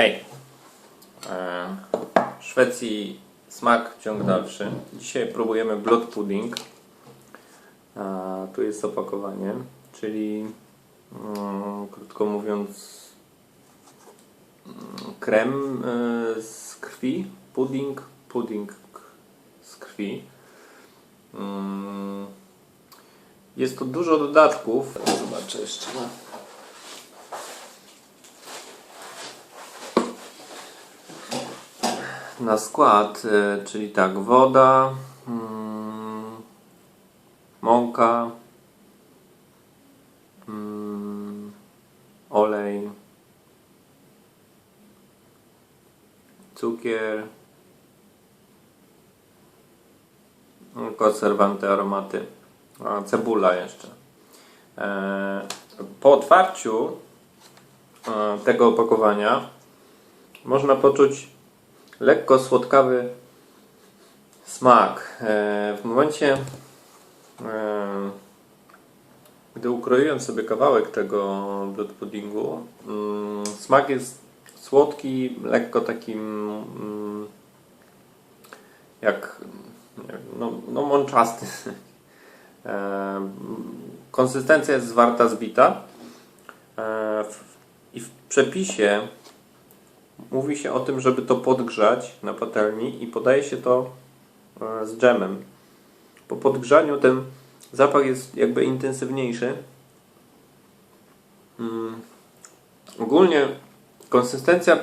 Hej! E, W Szwecji smak ciąg dalszy. Dzisiaj próbujemy blood pudding. E, Tu jest opakowanie, czyli mm, krótko mówiąc mm, krem e, z krwi, pudding, pudding z krwi. Mm, Jest tu dużo dodatków. Zobaczę jeszcze. Na skład, e, czyli tak, woda, mm, mąka, mm, olej, cukier, konserwanty, aromaty, cebula jeszcze. E, Po otwarciu e, tego opakowania można poczuć lekko słodkawy smak. E, W momencie, e, gdy ukroiłem sobie kawałek tego blood puddingu, mm, smak jest słodki, lekko takim mm, jak no, no mączasty. E, Konsystencja jest zwarta, zbita. I w przepisie mówi się o tym, żeby to podgrzać na patelni i podaje się to e, z dżemem. Po podgrzaniu ten zapach jest jakby intensywniejszy. Mm. Ogólnie konsystencja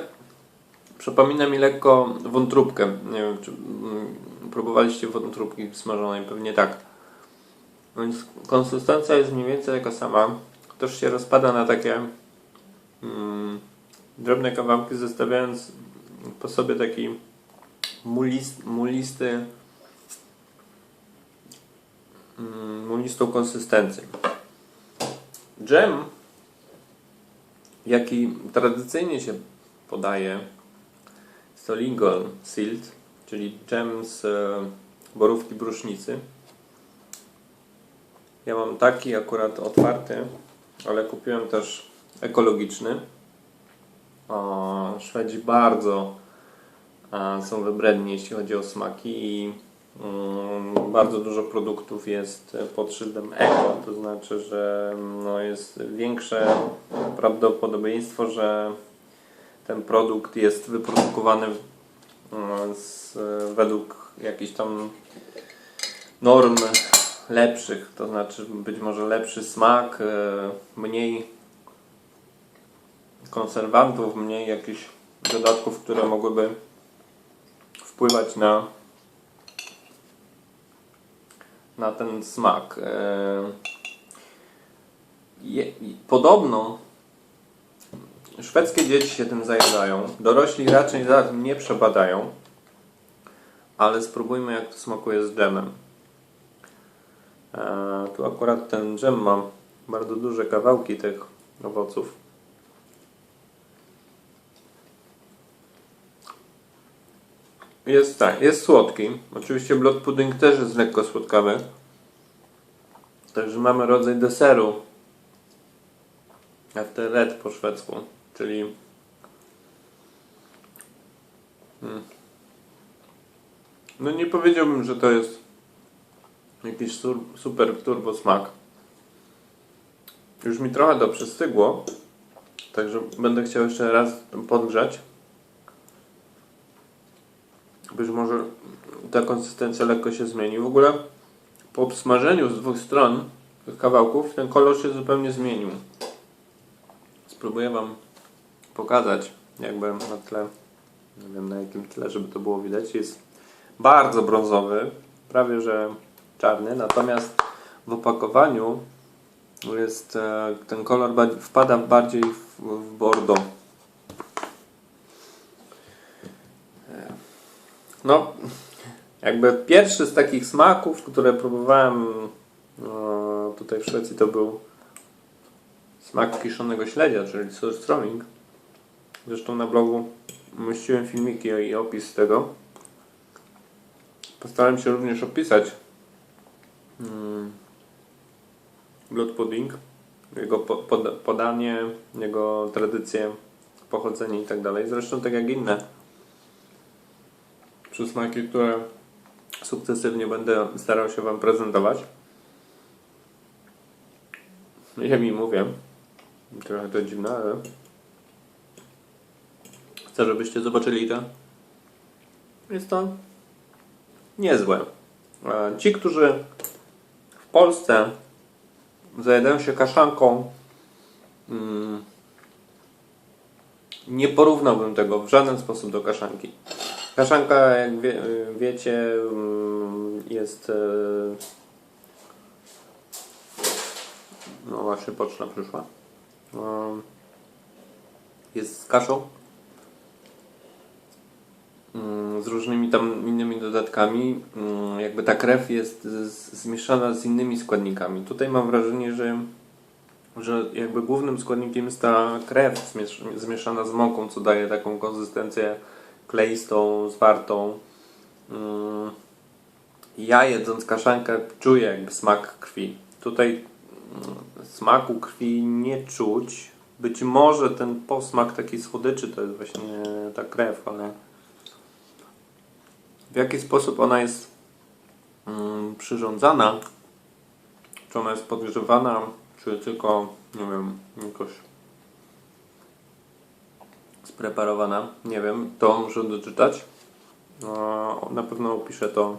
przypomina mi lekko wątróbkę. Nie wiem, czy mm, próbowaliście wątróbki smażonej, pewnie tak. Więc konsystencja jest mniej więcej taka sama. Też się rozpada na takie mm, drobne kawałki, zostawiając po sobie taki mulist, mulisty mm, mulistą konsystencję. Dżem, jaki tradycyjnie się podaje, to lingon silt, czyli dżem z e, borówki brusznicy. Ja mam taki akurat otwarty, ale kupiłem też ekologiczny. Szwedzi bardzo e, są wybredni, jeśli chodzi o smaki i mm, bardzo dużo produktów jest pod szyldem eko, to znaczy, że no, jest większe prawdopodobieństwo, że ten produkt jest wyprodukowany mm, z, według jakichś tam norm lepszych, to znaczy być może lepszy smak, e, mniej konserwantów, mniej jakichś dodatków, które mogłyby wpływać na na ten smak. E, podobno szwedzkie dzieci się tym zajadają. Dorośli raczej za tym nie przepadają. Ale spróbujmy jak to smakuje z dżemem. E, tu akurat ten dżem ma bardzo duże kawałki tych owoców. Jest tak, jest słodki. Oczywiście blood pudding też jest lekko słodkawy. Także mamy rodzaj deseru. After red po szwedzku, czyli Hmm. no nie powiedziałbym, że to jest jakiś sur, super turbo smak. Już mi trochę to przystygło, także będę chciał jeszcze raz podgrzać. Być może ta konsystencja lekko się zmieni. W ogóle po obsmażeniu z dwóch stron tych kawałków ten kolor się zupełnie zmienił. Spróbuję Wam pokazać jakby na tle, nie wiem na jakim tle, żeby to było widać. Jest bardzo brązowy, prawie że czarny, natomiast w opakowaniu jest e, ten kolor wpada bardziej w, w bordo. No, jakby pierwszy z takich smaków, które próbowałem no, tutaj w Szwecji, to był smak kiszonego śledzia, czyli surströmming. Zresztą na blogu umieściłem filmiki i opis tego. Postarałem się również opisać mm, blood pudding, jego po, poda- podanie, jego tradycję pochodzenie i tak. Zresztą tak jak inne przysmaki, które sukcesywnie będę starał się Wam prezentować. Ja mi mówię, trochę to dziwne, ale chcę, żebyście zobaczyli to. Jest to niezłe. Ci, którzy w Polsce zajadają się kaszanką, mm, nie porównałbym tego w żaden sposób do kaszanki. Kaszanka, jak wie, wiecie, mm, jest. e, No właśnie, poczta przyszła. Um, Jest z kaszą. Mm, Z różnymi tam innymi dodatkami. Mm, Jakby ta krew jest zmieszana z innymi składnikami. Tutaj mam wrażenie, że że jakby głównym składnikiem jest ta krew zmiesz- zmieszana z mąką, co daje taką konsystencję kleistą, zwartą. Mm. Ja jedząc kaszankę czuję jakby smak krwi. Tutaj mm, smaku krwi nie czuć. Być może ten posmak taki słodyczy to jest właśnie ta krew, ale w jaki sposób ona jest mm, przyrządzana, czy ona jest podgrzewana, czy tylko, nie wiem, jakoś spreparowana, nie wiem, to muszę doczytać. No, na pewno opiszę to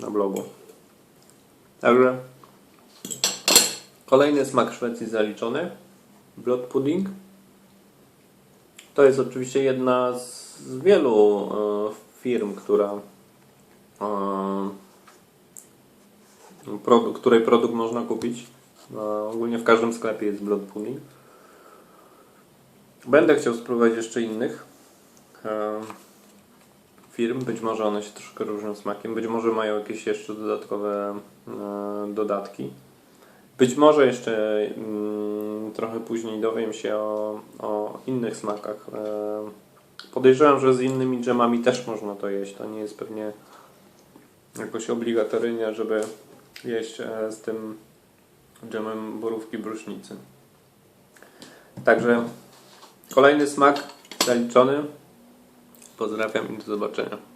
na blogu. Także kolejny smak Szwecji zaliczony. Blood pudding. To jest oczywiście jedna z wielu e, firm, która e, której produkt można kupić. No, ogólnie w każdym sklepie jest Blood Pudding. Będę chciał spróbować jeszcze innych firm. Być może one się troszkę różnią smakiem. Być może mają jakieś jeszcze dodatkowe dodatki. Być może jeszcze mm, trochę później dowiem się o, o innych smakach. Podejrzewam, że z innymi dżemami też można to jeść. To nie jest pewnie jakoś obligatoryjnie, żeby jeść e, z tym dżemem borówki brusznicy. Także kolejny smak zaliczony. Pozdrawiam i do zobaczenia.